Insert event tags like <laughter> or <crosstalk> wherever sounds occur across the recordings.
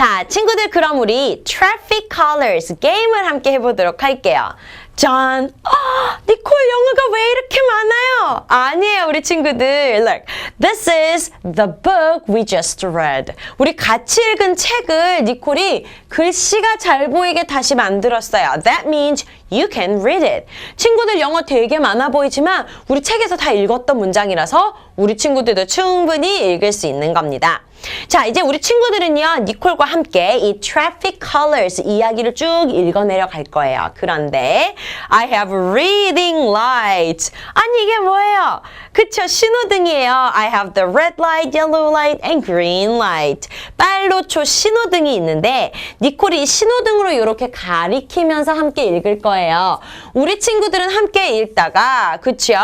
자, 친구들 그럼 우리 Traffic Colors 게임을 함께 해보도록 할게요. 짠! 아, 니콜 영어가 왜 이렇게 많아요? 아니에요, 우리 친구들. Look, this is the book we just read. 우리 같이 읽은 책을 니콜이 글씨가 잘 보이게 다시 만들었어요. That means you can read it. 친구들 영어 되게 많아 보이지만 우리 책에서 다 읽었던 문장이라서 우리 친구들도 충분히 읽을 수 있는 겁니다. 자, 이제 우리 친구들은요, 니콜과 함께 이 traffic colors 이야기를 쭉 읽어내려 갈 거예요. 그런데, I have reading light. 아니, 이게 뭐예요? 그쵸, 신호등이에요. I have the red light, yellow light, and green light. 빨로초 신호등이 있는데, 니콜이 이 신호등으로 이렇게 가리키면서 함께 읽을 거예요. 우리 친구들은 함께 읽다가, 그쵸?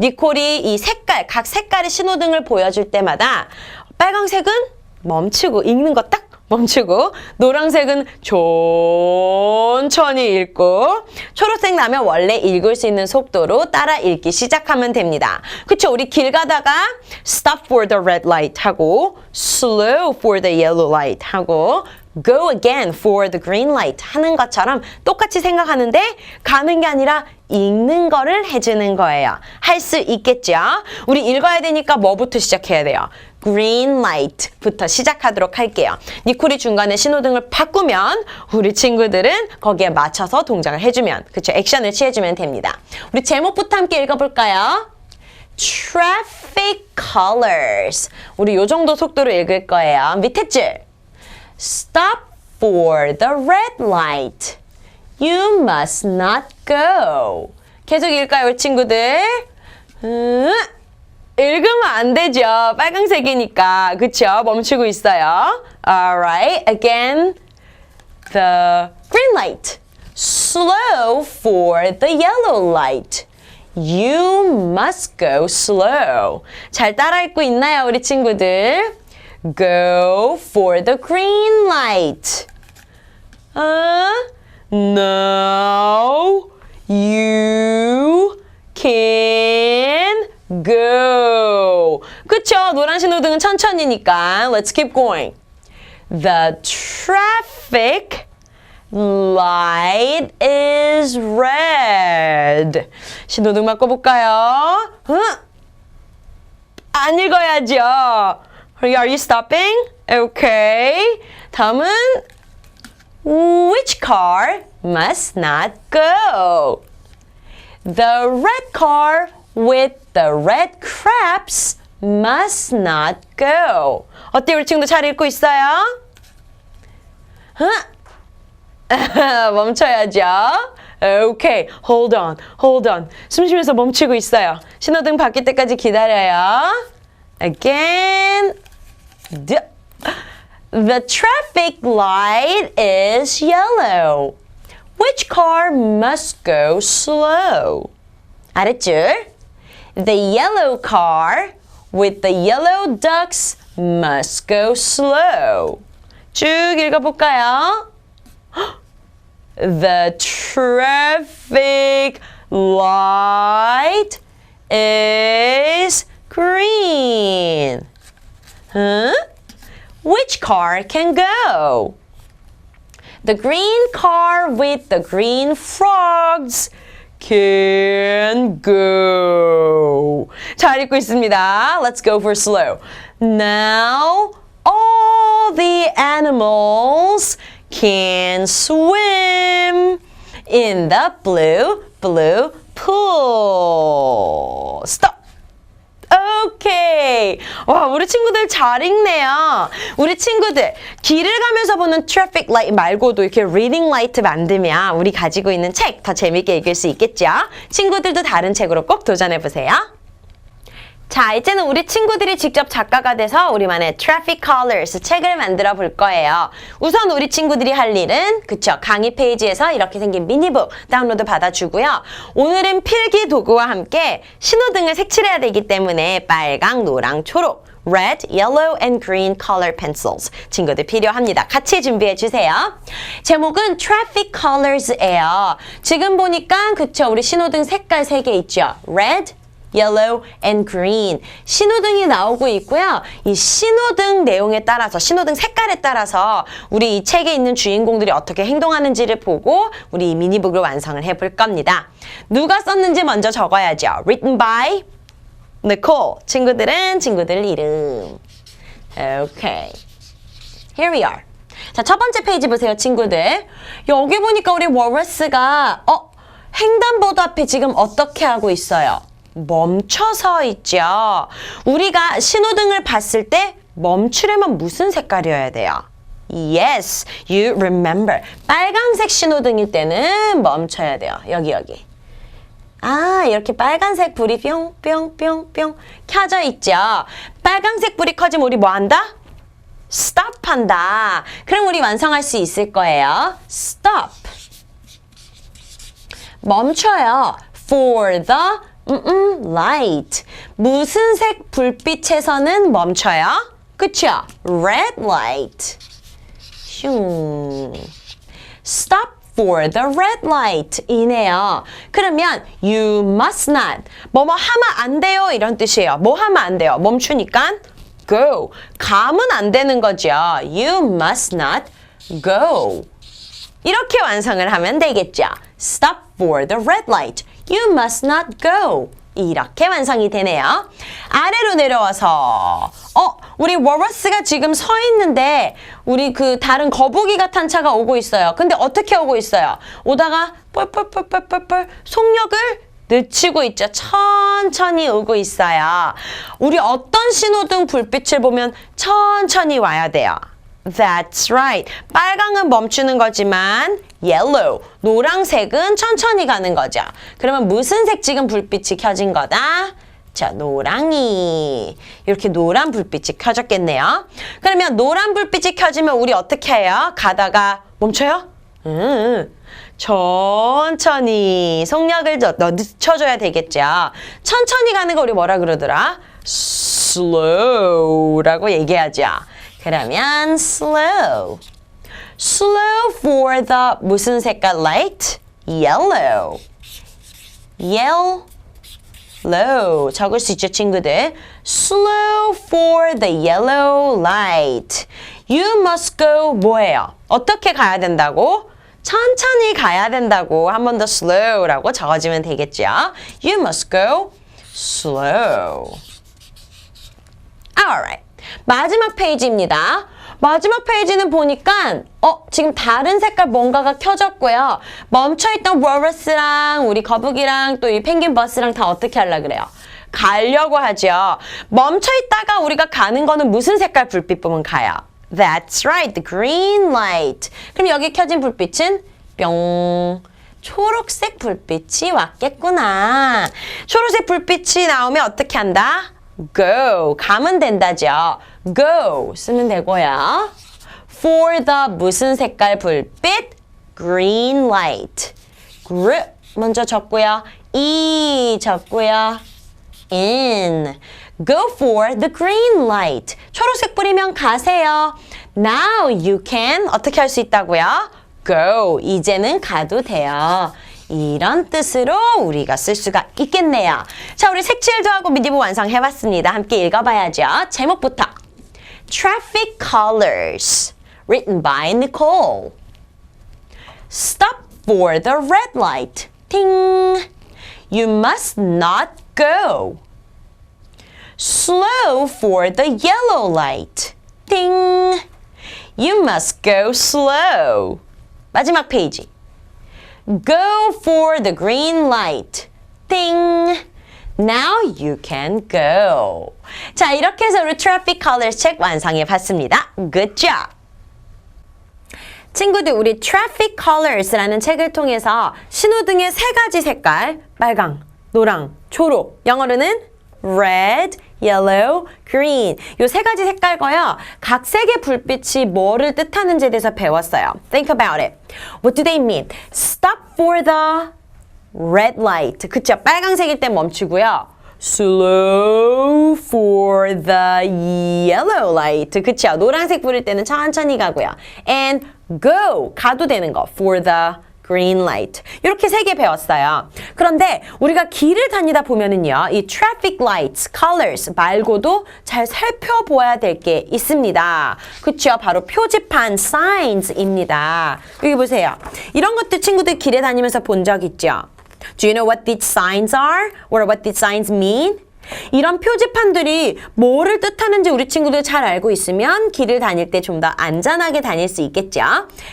니콜이 이 색깔, 각 색깔의 신호등을 보여줄 때마다, 빨강색은 멈추고 읽는 거 딱 멈추고 노란색은 천천히 읽고 초록색 나면 원래 읽을 수 있는 속도로 따라 읽기 시작하면 됩니다. 그쵸? 우리 길 가다가 stop for the red light 하고 slow for the yellow light 하고 go again for the green light 하는 것처럼 똑같이 생각하는데 가는 게 아니라 읽는 거를 해주는 거예요. 할 수 있겠죠? 우리 읽어야 되니까 뭐부터 시작해야 돼요? Green light부터 시작하도록 할게요. 니콜이 중간에 신호등을 바꾸면 우리 친구들은 거기에 맞춰서 동작을 해주면 그쵸? 액션을 취해주면 됩니다. 우리 제목부터 함께 읽어볼까요? Traffic colors. 우리 요 정도 속도로 읽을 거예요. 밑에 줄. Stop for the red light. You must not go. 계속 읽을까요, 우리 친구들? 음, 읽으면 안 되죠. 빨강색이니까. 그쵸? 멈추고 있어요. Alright. Again. The green light. Slow for the yellow light. You must go slow. 잘 따라 읽고 있나요, 우리 친구들? Go for the green light. 어? Now you can go. 그쵸? 노란 신호등은 천천히니까. Let's keep going. The traffic light is red. 신호등 바꿔볼까요? 응? 안 읽어야죠. Are you stopping? Okay. 다음은 Which car must not go? The red car with the red crabs must not go. 어때요? 우리 친구도 잘 읽고 있어요? 응? 멈춰야죠. Okay, hold on, hold on. 숨 쉬면서 멈추고 있어요. 신호등 바뀔 때까지 기다려요. Again. The, traffic light is yellow. Which car must go slow? 알았죠? The yellow car with the yellow ducks must go slow. 쭉 읽어볼까요? <gasps> The traffic light is green. Huh? Which car can go? The green car with the green frogs can go. 잘 읽고 있습니다. Let's go for slow. Now all the animals can swim in the blue, blue pool. Stop. 오케이. 와, 우리 친구들 잘 읽네요. 우리 친구들, 길을 가면서 보는 트래픽 라이트 말고도 이렇게 리딩 라이트 만들면 우리 가지고 있는 책 더 재밌게 읽을 수 있겠죠? 친구들도 다른 책으로 꼭 도전해보세요. 자, 이제는 우리 친구들이 직접 작가가 돼서 우리만의 Traffic Colors 책을 만들어 볼 거예요. 우선 우리 친구들이 할 일은 그쵸 강의 페이지에서 이렇게 생긴 미니북 다운로드 받아주고요. 오늘은 필기 도구와 함께 신호등을 색칠해야 되기 때문에 빨강, 노랑, 초록 red, yellow, and green color pencils. 친구들 필요합니다. 같이 준비해 주세요. 제목은 traffic colors예요. 지금 보니까 그쵸 우리 신호등 색깔 세 개 있죠. red, yellow, and green. 신호등이 나오고 있고요. 이 신호등 내용에 따라서, 신호등 색깔에 따라서 우리 이 책에 있는 주인공들이 어떻게 행동하는지를 보고 우리 이 미니북을 완성을 해볼 겁니다. 누가 썼는지 먼저 적어야죠. Written by Nicole. 친구들은 친구들 이름. Okay. Here we are. 자, 첫 번째 페이지 보세요, 친구들. 여기 보니까 우리 워러스가 어, 횡단보도 앞에 지금 어떻게 하고 있어요? 멈춰서 있죠. 우리가 신호등을 봤을 때 멈추려면 무슨 색깔이어야 돼요? Yes, you remember. 빨간색 신호등일 때는 멈춰야 돼요. 여기, 여기. 아, 이렇게 빨간색 불이 뿅뿅뿅뿅 켜져 있죠. 빨간색 불이 커지면 우리 뭐 한다? stop 한다. 그럼 우리 완성할 수 있을 거예요. stop. 멈춰요. for the 음, 음, light. 무슨 색 불빛에서는 멈춰요? 그쵸? red light. 슝. stop for the red light 이네요. 그러면 you must not 뭐뭐 하면 안 돼요 이런 뜻이에요. 뭐 하면 안 돼요? 멈추니까 go. 가면 안 되는 거죠. You must not go. 이렇게 완성을 하면 되겠죠. Stop for the red light. You must not go. 이렇게 완성이 되네요. 아래로 내려와서 어, 우리 워러스가 지금 서 있는데 우리 그 다른 거북이가 탄 차가 오고 있어요. 근데 어떻게 오고 있어요? 오다가 뻘뻘뻘뻘뻘뻘 속력을 늦추고 있죠. 천천히 오고 있어요. 우리 어떤 신호등 불빛을 보면 천천히 와야 돼요. That's right. 빨강은 멈추는 거지만 yellow, 노랑색은 천천히 가는 거죠. 그러면 무슨 색 지금 불빛이 켜진 거다? 자, 노랑이. 이렇게 노란 불빛이 켜졌겠네요. 그러면 노란 불빛이 켜지면 우리 어떻게 해요? 가다가 멈춰요? 음, 천천히 속력을 늦춰줘야 되겠죠. 천천히 가는 거 우리 뭐라 그러더라? slow라고 얘기하죠. 그러면 slow. Slow for the 무슨 색깔 light? yellow. yellow. 적을 수 있죠, 친구들. slow for the yellow light. You must go 뭐예요? 어떻게 가야 된다고? 천천히 가야 된다고 한 번 더 slow라고 적어주면 되겠죠. You must go slow. Alright. 마지막 페이지입니다. 마지막 페이지는 보니까 어 지금 다른 색깔 뭔가가 켜졌고요. 멈춰있던 워러스랑 우리 거북이랑 또 이 펭귄 버스랑 다 어떻게 하려 그래요? 가려고 하죠. 멈춰있다가 우리가 가는 거는 무슨 색깔 불빛 보면 가요? That's right, the green light. 그럼 여기 켜진 불빛은 뿅. 초록색 불빛이 왔겠구나. 초록색 불빛이 나오면 어떻게 한다? Go. 가면 된다죠. Go. 쓰면 되고요. For the 무슨 색깔 불빛? Green light. gr 먼저 적고요. E 적고요. in. Go for the green light. 초록색 뿌리면 가세요. Now you can 어떻게 할 수 있다고요? Go. 이제는 가도 돼요. 이런 뜻으로 우리가 쓸 수가 있겠네요. 자, 우리 색칠도 하고 미디브 완성해봤습니다. 함께 읽어봐야죠. 제목부터. Traffic Colors. Written by Nicole. Stop for the red light. Ting. You must not go. Slow for the yellow light. Ding. You must go slow. 마지막 페이지. Go for the green light. Ding. Now you can go. 자, 이렇게 해서 우리 Traffic Colors 책 완성해 봤습니다. Good job. 친구들, 우리 Traffic Colors라는 책을 통해서 신호등의 세 가지 색깔, 빨강, 노랑, 초록, 영어로는 red, yellow, green. 요 세 가지 색깔과요. 각 색의 불빛이 뭐를 뜻하는지에 대해서 배웠어요. Think about it. What do they mean? Stop for the red light. 그쵸? 빨강색일 때 멈추고요. Slow for the yellow light. 그쵸? 노란색 불일 때는 천천히 가고요. And go. 가도 되는 거. For the green light. 이렇게 세 개 배웠어요. 그런데 우리가 길을 다니다 보면은요, 이 traffic lights, colors 말고도 잘 살펴보아야 될 게 있습니다. 그쵸? 바로 표지판, signs입니다. 여기 보세요. 이런 것들 친구들 길에 다니면서 본 적 있죠? Do you know what these signs are? Or what these signs mean? 이런 표지판들이 뭐를 뜻하는지 우리 친구들 잘 알고 있으면 길을 다닐 때 좀 더 안전하게 다닐 수 있겠죠.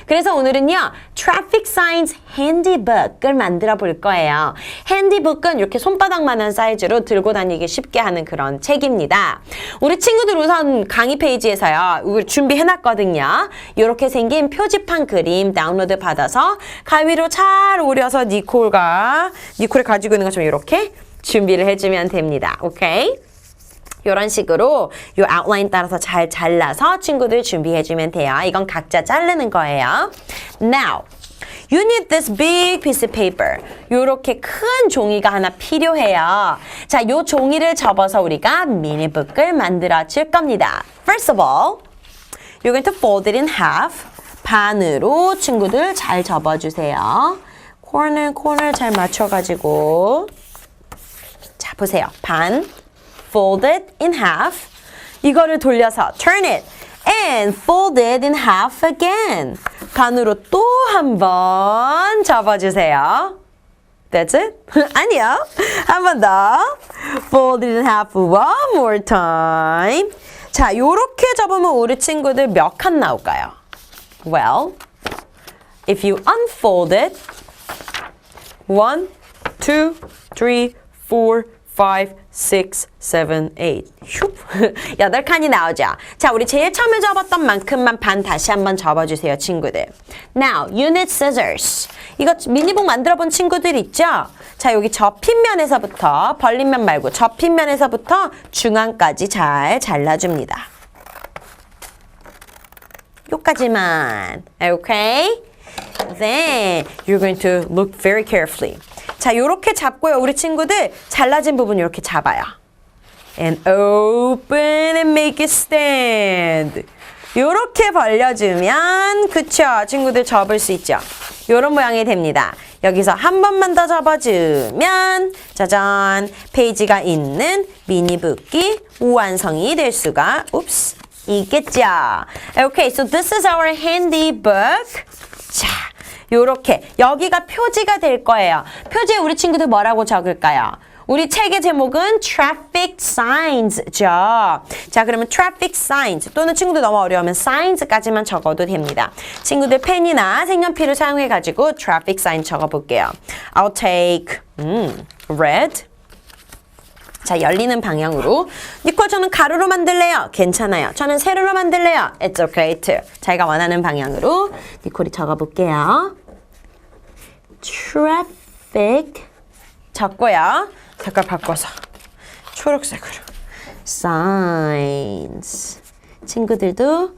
그래서 오늘은요, Traffic Signs Handybook을 만들어 볼 거예요. 핸디북은 이렇게 손바닥만한 사이즈로 들고 다니기 쉽게 하는 그런 책입니다. 우리 친구들 우선 강의 페이지에서요, 이걸 준비해놨거든요. 이렇게 생긴 표지판 그림 다운로드 받아서 가위로 잘 오려서 니콜과 니콜이 가지고 있는 것처럼 이렇게 준비를 해주면 됩니다. 오케이? 이런 식으로 요 아웃라인 따라서 잘 잘라서 친구들 준비해주면 돼요. 이건 각자 자르는 거예요. Now, you need this big piece of paper. 요렇게 큰 종이가 하나 필요해요. 자, 요 종이를 접어서 우리가 미니북을 만들어 줄 겁니다. First of all, you're going to fold it in half. 반으로 친구들 잘 접어주세요. 코너 코너 잘 맞춰가지고 자, 보세요. 반, fold it in half. 이거를 돌려서 turn it and fold it in half again. 반으로 또 한 번 접어주세요. That's it? 아니요. 한 번 더. Fold it in half one more time. 자, 요렇게 접으면 우리 친구들 몇 칸 나올까요? Well, if you unfold it, one, two, three, four, five, six, seven, eight. 슉. <laughs> 여덟 칸이 나오죠. 자, 우리 제일 처음에 접었던 만큼만 반 다시 한번 접어주세요, 친구들. Now, need scissors. 이거 미니북 만들어 본 친구들 있죠? 자, 여기 접힌 면에서부터, 벌린 면 말고 접힌 면에서부터 중앙까지 잘 잘라줍니다. 요까지만. Okay? Then you're going to look very carefully. 자, 요렇게 잡고요. 우리 친구들 잘라진 부분 이렇게 잡아요. And open and make it stand. 요렇게 벌려주면 그쵸? 친구들 접을 수 있죠? 요런 모양이 됩니다. 여기서 한 번만 더 접어주면 짜잔 페이지가 있는 미니북이 완성이 될 수가 옵스 있겠죠? Okay, so this is our handy book. 자, 요렇게 여기가 표지가 될 거예요. 표지에 우리 친구들 뭐라고 적을까요? 우리 책의 제목은 Traffic Signs죠. 자, 그러면 Traffic Signs 또는 친구들 너무 어려우면 Signs까지만 적어도 됩니다. 친구들 펜이나 색연필을 사용해가지고 Traffic Sign 적어볼게요. I'll take 음, red. 자, 열리는 방향으로. 니콜, 저는 가로로 만들래요. 괜찮아요. 저는 세로로 만들래요. It's okay too. 자기가 원하는 방향으로 니콜이 적어볼게요. Traffic. 적고요. 색깔 바꿔서. 초록색으로. Signs. 친구들도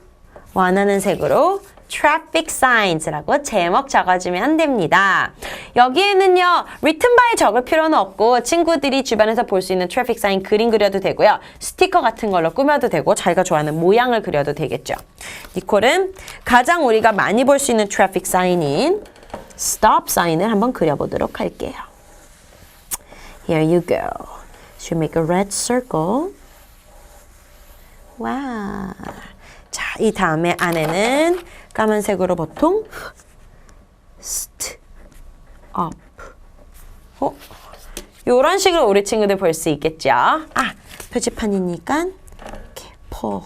원하는 색으로 traffic signs라고 제목 적어주면 됩니다. 여기에는요, written by 적을 필요는 없고 친구들이 주변에서 볼 수 있는 traffic sign 그림 그려도 되고요. 스티커 같은 걸로 꾸며도 되고 자기가 좋아하는 모양을 그려도 되겠죠. 니콜은 가장 우리가 많이 볼 수 있는 traffic sign인 stop sign을 한번 그려보도록 할게요. Here you go. Should make a red circle. 와. 자, 이 다음에 안에는 까만색으로 보통 st up. 어? 요런 식으로 우리 친구들 볼 수 있겠죠? 아, 표지판이니까 포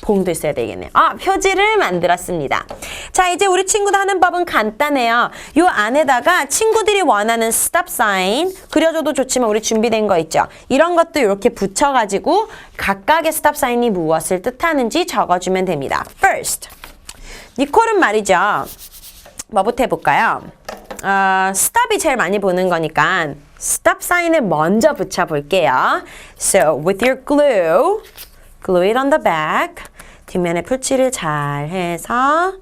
봉도 있어야 되겠네요. 아, 표지를 만들었습니다. 자, 이제 우리 친구들 하는 법은 간단해요. 요 안에다가 친구들이 원하는 stop sign 그려줘도 좋지만 우리 준비된 거 있죠? 이런 것도 이렇게 붙여가지고 각각의 stop sign이 무엇을 뜻하는지 적어주면 됩니다. First, 니콜은 말이죠. 뭐부터 해볼까요? 어, stop이 제일 많이 보는 거니까 stop sign을 먼저 붙여볼게요. So, with your glue, glue it on the back. 뒷면에 풀칠을 잘 해서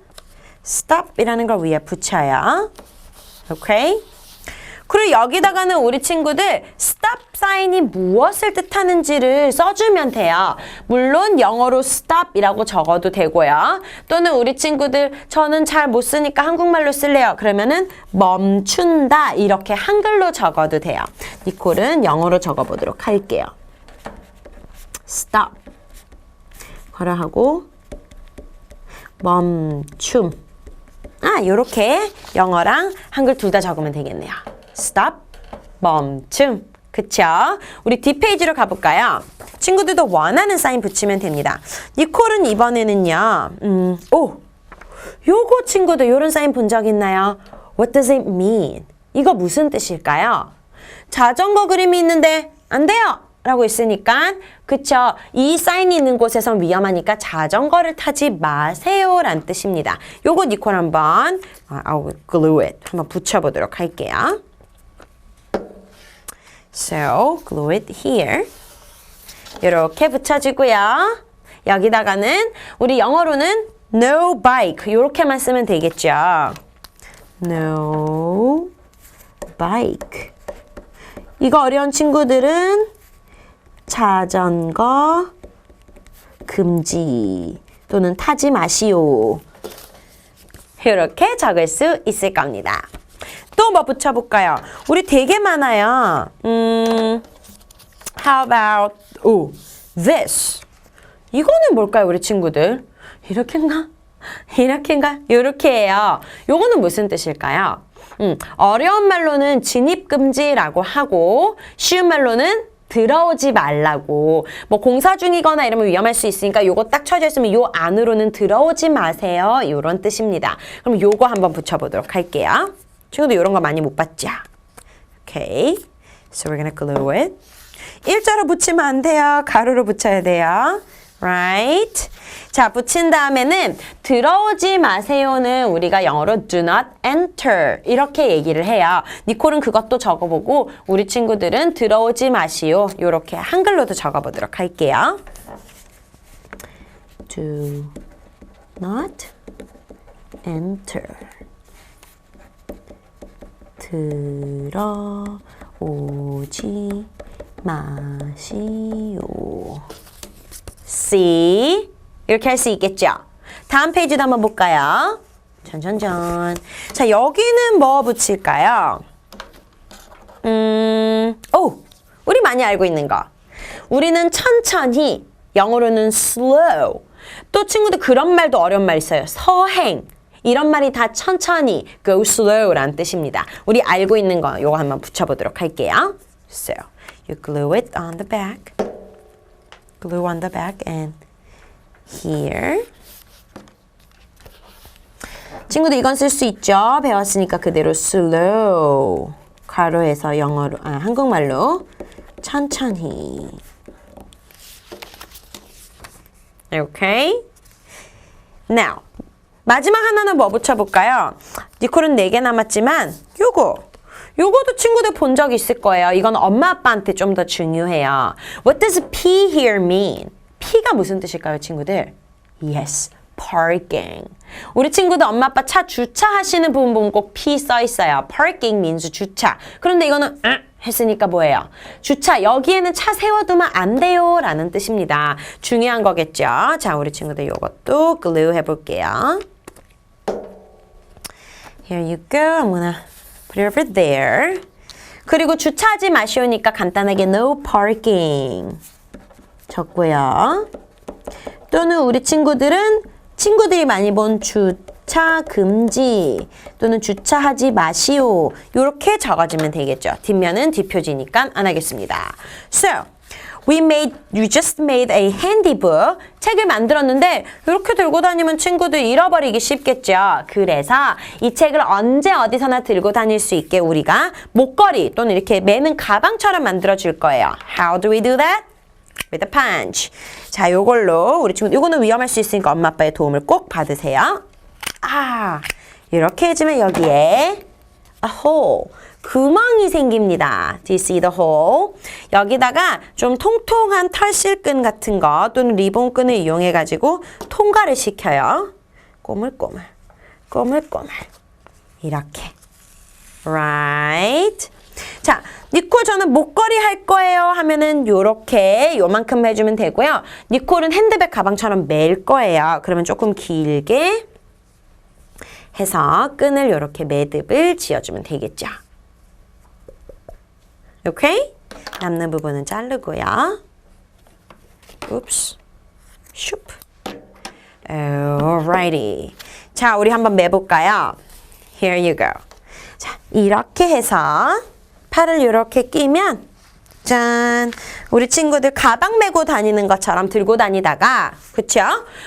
stop이라는 걸 위에 붙여요. 오케이? 그리고 여기다가는 우리 친구들 stop 사인이 무엇을 뜻하는지를 써주면 돼요. 물론 영어로 stop이라고 적어도 되고요. 또는 우리 친구들 저는 잘 못 쓰니까 한국말로 쓸래요. 그러면은 멈춘다 이렇게 한글로 적어도 돼요. 니콜은 영어로 적어보도록 할게요. stop 걸어하고 멈춤 아, 요렇게 영어랑 한글 둘 다 적으면 되겠네요. stop, 멈춤. 그쵸? 우리 뒷페이지로 가볼까요? 친구들도 원하는 사인 붙이면 됩니다. 니콜은 이번에는요, 음, 오! 요거 친구들 요런 사인 본 적 있나요? What does it mean? 이거 무슨 뜻일까요? 자전거 그림이 있는데 안 돼요! 라고 있으니까 그쵸? 이 사인이 있는 곳에선 위험하니까 자전거를 타지 마세요 란 뜻입니다. 요거 니콜 한번 아, I'll glue it. 한번 붙여보도록 할게요. So glue it here. 이렇게 붙여주고요. 여기다가는 우리 영어로는 no bike. 요렇게만 쓰면 되겠죠? No bike. 이거 어려운 친구들은 자전거 금지 또는 타지 마시오. 이렇게 적을 수 있을 겁니다. 또 뭐 붙여볼까요? 우리 되게 많아요. 음, how about, 오, this. 이거는 뭘까요, 우리 친구들? 이렇게인가? 이렇게인가? 이렇게예요. 요거는 무슨 뜻일까요? 음, 어려운 말로는 진입금지라고 하고 쉬운 말로는 들어오지 말라고. 뭐 공사 중이거나 이러면 위험할 수 있으니까 요거 딱 쳐져 있으면 요 안으로는 들어오지 마세요. 요런 뜻입니다. 그럼 요거 한번 붙여보도록 할게요. 친구도 요런 거 많이 못 봤죠? 오케이. So we're gonna glue it. 일자로 붙이면 안 돼요. 가로로 붙여야 돼요 right? 자 붙인 다음에는 들어오지 마세요는 우리가 영어로 do not enter 이렇게 얘기를 해요. 니콜은 그것도 적어보고 우리 친구들은 들어오지 마시오. 이렇게 한글로도 적어보도록 할게요. Do not enter. 들어오지 마시오 C 이렇게 할 수 있겠죠? 다음 페이지도 한번 볼까요? 전전전. 자, 여기는 뭐 붙일까요? 음, 오! 우리 많이 알고 있는 거. 우리는 천천히, 영어로는 slow. 또 친구들 그런 말도 어려운 말 있어요. 서행. 이런 말이 다 천천히, go slow라는 뜻입니다. 우리 알고 있는 거, 요거 한번 붙여보도록 할게요. So, you glue it on the back. Glue on the back and here. 친구들 이건 쓸 수 있죠? 배웠으니까 그대로 slow. 가로에서 영어로, 아, 한국말로 천천히. Okay? Now, 마지막 하나는 뭐 붙여볼까요? 니콜은 4개 남았지만 요거 요거도 친구들 본 적 있을 거예요. 이건 엄마 아빠한테 좀 더 중요해요. What does P here mean? P가 무슨 뜻일까요, 친구들? Yes, parking. 우리 친구들 엄마 아빠 차 주차하시는 부분 보면 꼭 P 써 있어요. Parking means 주차. 그런데 이거는 응? 했으니까 뭐예요? 주차 여기에는 차 세워두면 안 돼요 라는 뜻입니다. 중요한 거겠죠? 자, 우리 친구들 요것도 glue 해볼게요. Here you go. I'm gonna put it over there. 그리고 주차하지 마시오니까 간단하게 no parking 적고요. 또는 우리 친구들은 친구들이 많이 본 주차 금지 또는 주차하지 마시오 이렇게 적어주면 되겠죠. 뒷면은 뒷표지니까 안 하겠습니다. So, we made, you just made a handy book. 책을 만들었는데 이렇게 들고 다니면 친구들 잃어버리기 쉽겠죠. 그래서 이 책을 언제 어디서나 들고 다닐 수 있게 우리가 목걸이 또는 이렇게 매는 가방처럼 만들어 줄 거예요. How do we do that? with a punch. 자, 요걸로 우리 친구 요거는 위험할 수 있으니까 엄마 아빠의 도움을 꼭 받으세요. 아, 이렇게 해주면 여기에 a hole. 구멍이 생깁니다. Do you see the hole? 여기다가 좀 통통한 털실끈 같은 거 또는 리본끈을 이용해 가지고 통과를 시켜요. 꼬물꼬물, 꼬물꼬물. 이렇게. Right? 자, 니콜 저는 목걸이 할 거예요 하면은 요렇게 요만큼 해주면 되고요. 니콜은 핸드백 가방처럼 멜 거예요. 그러면 조금 길게 해서 끈을 요렇게 매듭을 지어주면 되겠죠. 오케이? 남는 부분은 자르고요. Oops. 슉. Alrighty. 자, 우리 한번 매볼까요? Here you go. 자, 이렇게 해서 팔을 이렇게 끼면 짠! 우리 친구들 가방 메고 다니는 것처럼 들고 다니다가 그쵸?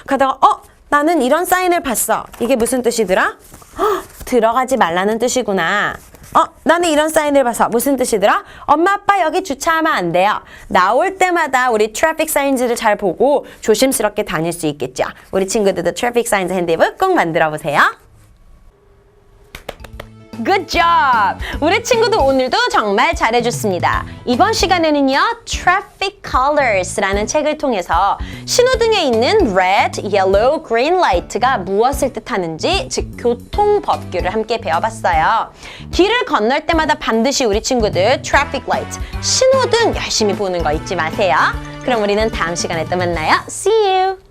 가다가 어? 나는 이런 사인을 봤어. 이게 무슨 뜻이더라? 헉, 들어가지 말라는 뜻이구나. 어, 나는 이런 사인을 봐서 무슨 뜻이더라? 엄마 아빠 여기 주차하면 안 돼요. 나올 때마다 우리 트래픽 사인즈를 잘 보고 조심스럽게 다닐 수 있겠죠. 우리 친구들도 트래픽 사인즈 핸드북 꼭 만들어 보세요. Good job! 우리 친구도 오늘도 정말 잘해줬습니다. 이번 시간에는요, Traffic Colors라는 책을 통해서 신호등에 있는 red, yellow, green light가 무엇을 뜻하는지, 즉 교통 법규를 함께 배워봤어요. 길을 건널 때마다 반드시 우리 친구들 traffic light, 신호등 열심히 보는 거 잊지 마세요. 그럼 우리는 다음 시간에 또 만나요. See you!